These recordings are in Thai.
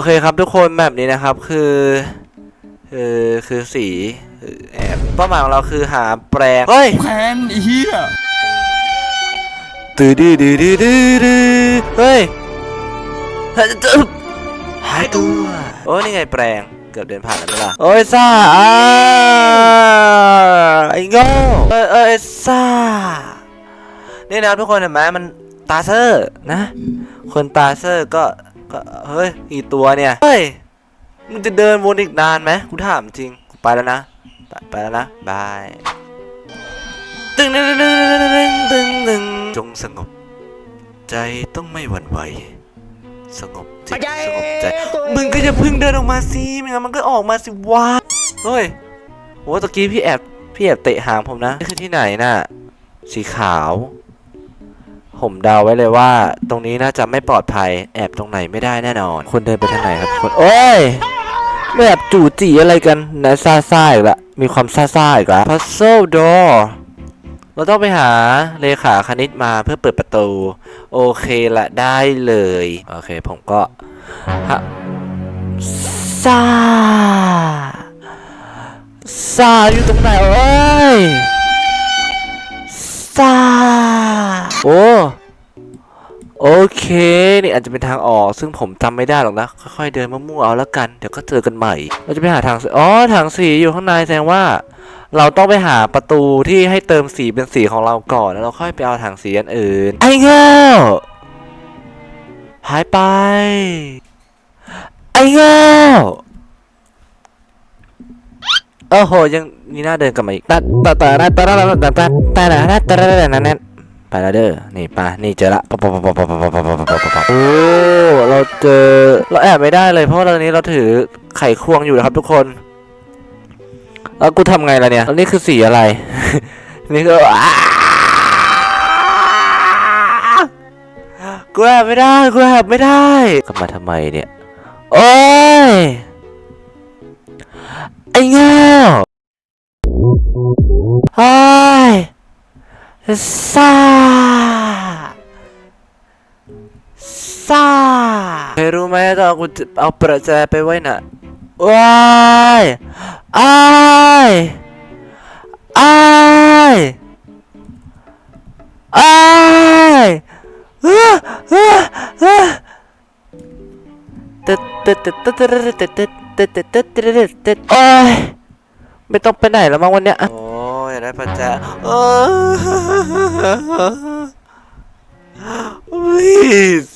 โอเคครับทุกคนแบบนี้นะครับคือคือคือสีคือแอบเป้าหมายของเราคือหาแปลงเฮ้ยแพนไอ้เฮียตื้อดื้อดื้อดื้อดื้อดื้อเฮ้ยเฮ้ยตึ๊บหายตัวโอ้ยนี่ไงแปลงเกือบเดินผ่านแล้วไหมล่ะโอ้ยซ่าอ่าไอ้โง่เอ้ยเอ้ยซ่านี่นะครับทุกคนเห็นไหมมันตาเซอร์นะ คนตาเซอร์ก็ ก็เฮ้ยกี่ตัวเนี่ย เฮ้ย มึงจะเดินวนอีกนานไหมกูถามจริง กูไปแล้วนะ ไปไปแล้วนะ บายตึงตึงตึงตึงตึงตึงจงสงบ ใจต้องไม่หวั่นไหว สงบจิตสงบใจ มึงก็จะพึ่งเดินออกมาสิไม่งั้นมันก็ออกมาสิวะเฮ้ยโอ้ตะกี้พี่แอบพี่แอบเตะหางผมนะ นี่คือที่ไหนน่ะ สีขาว ผมเดาไว้เลยว่า ตรงนี้น่าจะไม่ปลอดภัย แอบตรงไหนไม่ได้แน่นอนควรเดินไปทางไหนครับคนโอ้ยแอบจู่จีอะไรกันนะซ่าซ่าอีกละมีความซ่าซ่าอีกละ puzzle door เราต้องไปหาเลขาคณิตมาเพื่อเปิดประตู โอเคละได้เลย โอเคผมก็ฮะซาซาอยู่ตรงไหนเอ้ย ซาโอ้โอเค นี่อาจจะเป็นทางออก ซึ่งผมจำไม่ได้หรอกนะ ค่อยๆเดินมั่วๆเอาแล้วกัน เดี๋ยวก็เจอกันใหม่ เราจะไปหาทางสีอ๋อทางสีอยู่ข้างในแสดงว่า เราต้องไปหาประตูที่ให้เติมสีเป็นสีของเราก่อน แล้วเราค่อยไปเอาถังสีอันอื่น ไอ้เงี้ยหายไป ไอ้เงี้ย โอ้โหยังนี่น่าเดินกลับมาอีกตัดตัดตัดตัดตัดตัดตัดตัดตัดตัดตัดตัดตัดนั่นไปแล้วเด้อ นี่ไปนี่เจอละปะปะปะปะปะปะปะปะปะปะปะปะโอ้ เราเจอ เราแอบไม่ได้เลยเพราะว่าตอนนี้เราถือไขควงอยู่นะครับทุกคน แล้วกูทำไงล่ะเนี่ยแล้วนี่คือสีอะไร นี่ก็อ้ากูแอบไม่ได้ กูแอบไม่ได้ กลับมาทำไมเนี่ย โอ้ย ไอ้เงี้ยเฮ้ยซาซาเคยรู้ไหมตอนกูจะเอาประแจไปไว้น่ะว้ายอ้ายอ้ายอ้ายอ้าอ้าอ้าตึ๊ดตึ๊ดตึ๊ดตึ๊ดตึ๊ดตึ๊ด ตึ๊ดตึ๊ดตึ๊ดตึ๊ดตึ๊ดตึ๊ดโอ้ยไม่ต้องไปไหนแล้วมั้งวันเนี้ยโอ้ยได้ประแจโอ้ please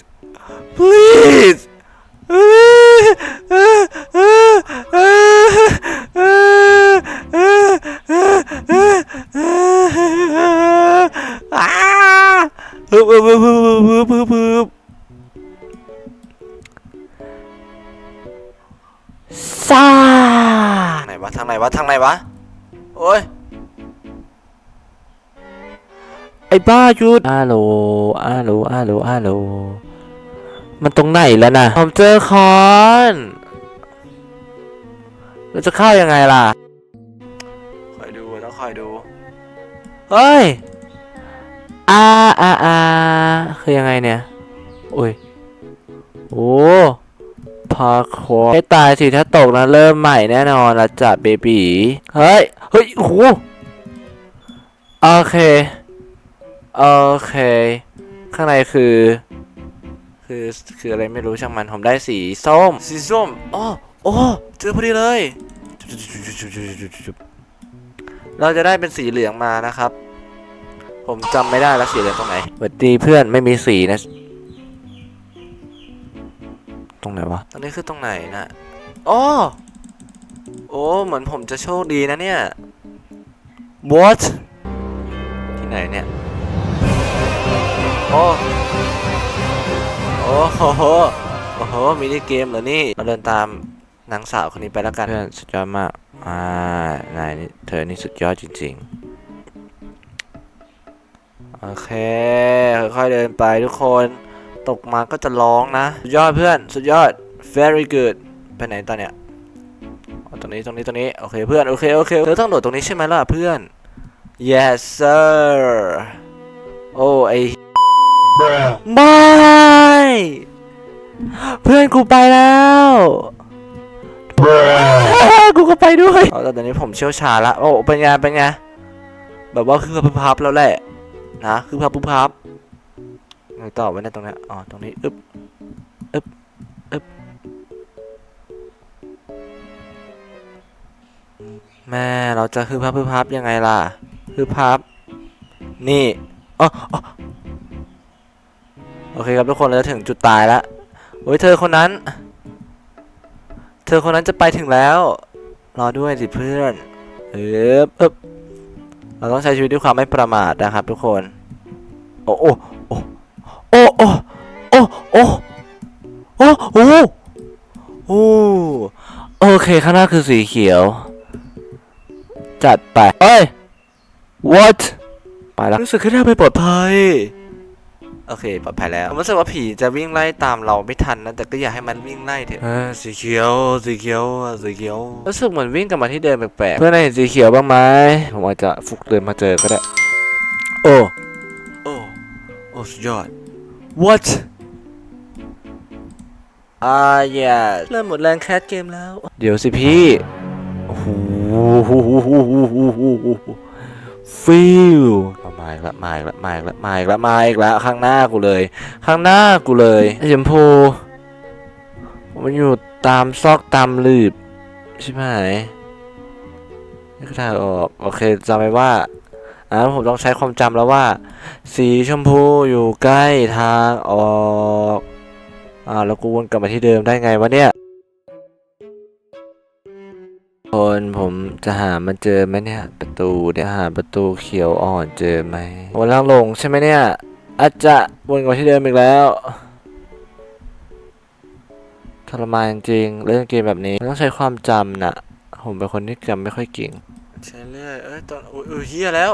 please ฮึบฮึบฮึบฮึบฮึบฮึบฮึบ ซ่าไหนวะทางไหนวะทางไหนวะโอ้ยไอ้บ้าหยุดอาโหลอาโหลอาโหลอาโหลมันตรงไหนแล้วนะผมเจอคอนเราจะเข้ายังไงล่ะคอยดูต้องคอยดูเฮ้ยอาอาอาคือยังไงเนี่ยโอ้ยโอ้ พาคอให้ตายสิถ้าตกนะเริ่มใหม่แน่นอนละจัดเบบีเฮ้ย เฮ้ยโอ้โหโอเค โอเค ข้างในคือ คือ คืออะไรไม่รู้ช่างมัน ผมได้สีส้ม สีส้มอ๋อโอ้เจอพอดีเลย เราจะได้เป็นสีเหลืองมานะครับ ผมจำไม่ได้แล้วสีเหลืองตรงไหนสวัสดีเพื่อนไม่มีสีนะ ตรงไหนวะ ตรงนี้คือตรงไหนนะอ๋อโอ้ เหมือนผมจะโชคดีนะเนี่ย what ที่ไหนเนี่ย โอ้ โอ้โห โอ้โห มินิเกมเหรอนี่เราเดินตามนางสาวคนนี้ไปแล้วกันเพื่อนสุดยอดมาก อ่า นายนี่เธอนี่สุดยอดจริง ๆ โอเค ค่อยๆเดินไปทุกคน ตกมาก็จะร้องนะ สุดยอดเพื่อน สุดยอด very good ไปไหนตอนเนี้ยตรงนี้ตรงนี้ตรงนี้ โอเคเพื่อน โอเค โอเค เธอต้องโดดตรงนี้ใช่ไหมล่ะเพื่อน yes sir โอ้ไอไม่เพื่อนกูไปแล้วกูก็ไปด้วยแต่ตอนนี้ผมเชี่ยวชาญละ โอ้เป็นไงเป็นไง แบบว่าคือพับพับแล้วแหละ นะ คือพับปุ๊บพับ ต่อไว้ในตรงนี้อ๋อตรงนี้อึ๊บอึ๊บอึ๊บแม่เราจะคือพับคือพับยังไงล่ะคือพับนี่อ๋ออ๋อโอเคครับทุกคนเราจะถึงจุดตายแล้วโอ้ยเธอคนนั้น เธอคนนั้นจะไปถึงแล้ว รอด้วยสิเพื่อนเอ๊บเอ๊บเราต้องใช้ชีวิตด้วยความไม่ประมาทนะครับทุกคน โอ้โอ้ อ้โอ้โอ้โอ้โอ้โอ้โอ้โอเคข้างหน้าคือสีเขียว จัดไปเอ้ย what ไปแล้วรู้สึกขึ้นหน้ไปปลอดภัยโอเคปลอดภัยแล้วผมรู้สึกว่าผีจะวิ่งไล่ตามเราไม่ทันนะแต่ก็อยากให้มันวิ่งไล่เถอะสีเขียวสีเขียวสีเขียวรู้สึกเหมือนวิ่งกลับมาที่เดิมแปลกๆเพื่อนเห็นสีเขียวบ้างไหมผมอาจจะฟุกเดินมาเจอก็ได้ โอ้โอ้โอ้สุดยอด what อ่า yes เริ่มหมดแรงแคสเกมแล้ว เดี๋ยวสิพี่โอ้โหฟิลมาอีกแล้วมาอีกแล้วมาอีกแล้วมาอีกแล้วมาอีกแล้วข้างหน้ากูเลย ข้างหน้ากูเลยไอ้ชมพูมันอยู่ตามซอกตามหลืบใช่ไหมนี่ก็ทางออก โอเคจำไว้ว่า อ่าผมต้องใช้ความจำแล้วว่า สีชมพูอยู่ใกล้ทางออกอ่าแล้วกูวนกลับมาที่เดิมได้ไงวะเนี่ยคนผมจะหามันเจอไหมเนี่ย ประตูเนี่ยวหาประตูเขียวอ่อนเจอไหมวนล่างลงใช่ไหมเนี่ย อาจจะวนกลับมาที่เดิมอีกแล้วทรมานจริงเล่นเกมแบบนี้ต้องใช้ความจำนะผมเป็นคนที่จำไม่ค่อยเก่งใช่เลยเอ้ยตอนอือุ้ยเฮียแล้ว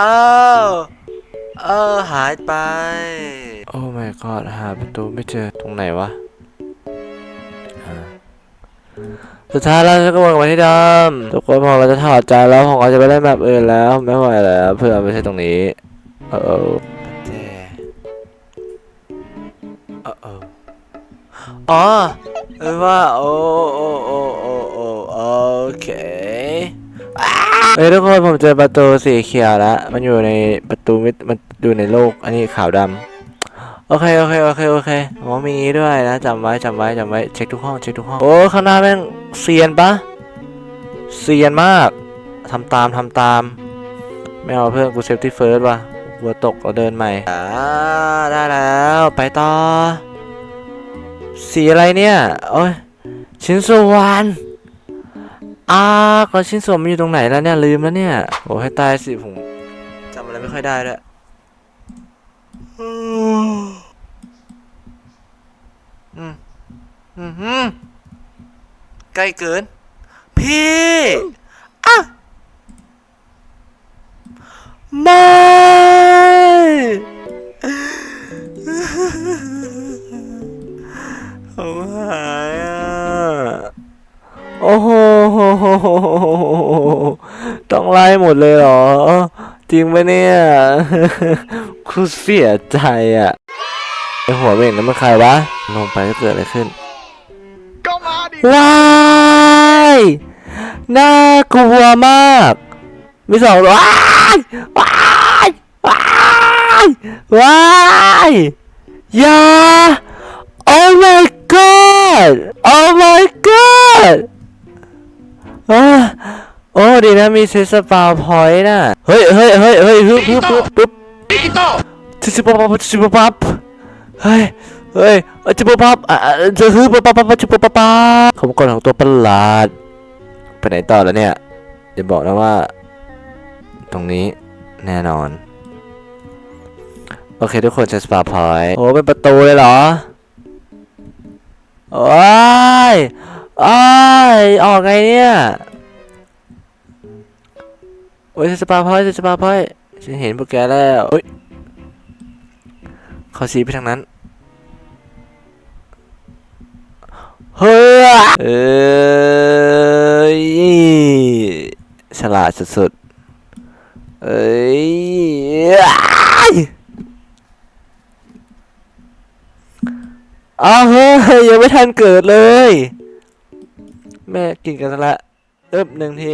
อ้าวเออหายไป โอ้ my god หาประตูไม่เจอตรงไหนวะอ่าสุดท้ายแล้วฉันก็วนกลับมาที่เดิมทุกคนพอเราจะถอดใจแล้วผมก็จะไปเล่นแบบอื่นแล้วไม่ไหวแล้วเพื่อไม่ใช่ตรงนี้เออเออเออเอออ๋อเออว่าโอ้โอ้โอ้โอ้โอ้โอเค เฮ้ยทุกคนผมเจอประตูสีเขียวแล้ว มันอยู่ในประตูมิดมันอยู่ในโลก อันนี้ขาวดำโอเคโอเคโอเคโอเคอ๋อมีงี้ด้วยนะจำไว้จำไว้จำไว้เช็คทุกห้องเช็คทุกห้องโอ้ข้างหน้าแม่งเซียนปะเซียนมากทำตามทำตามไม่เอาเพื่อนกูเซฟตี้เฟิร์สว่ะกลัวตกเราเดินใหม่อ่าได้แล้วไปต่อสีอะไรเนี่ยโอ้ยชิ้นส่วน อ่าก็ชิ้นส่วนมันอยู่ตรงไหนแล้วเนี่ยลืมแล้วเนี่ยโอ้ให้ตายสิผมจำอะไรไม่ค่อยได้ด้วอืมอืมอือืมใกล้เกิน พี่อะไม่ผมหายอะโอ้โห ต้องไล่หมดเลยเหรอ จริงไหมเนี่ยคุณเสียใจอะไอหัวเบ่งนั้นมันใครวะ ลงไปจะเกิดอะไรขึ้นก็มาดิว้ายน่ากลัวมาก มีสองตัวว้ายว้ายว้ายว้ายอย่า Oh my god Oh my god โอ้โอ้ดีนะมีเซสปาวพอยต์น่ะ เฮ้ยเฮ้ยเฮ้ยเฮ้ยฮึบฮึบฮึบปึ๊บดิจิตอลชิชิปปับชิปปับเฮ้ยเฮ้ยชิปปับอะจะฮึบปับปับชิปปับผมก่อนของตัวประหลาดไปไหนต่อแล้วเนี่ยอย่าบอกนะว่า ตรงนี้แน่นอน โอเคทุกคนจะสปาพอยต์โอ้เป็นประตูเลยเหรอโอ้ย อ้ยออกไงเนี่ยโอ้ยสปาพอยต์สปาพอยต์ฉันเห็นพวกแกแล้วเฮ้ยเขาชี้ไปทางนั้น เฮ้ยเอ้ยฉลาดสุดๆเอ้ยอ้ายไม่ทันเกิดเลย แม่กินกันซะละเอิบหนึ่งที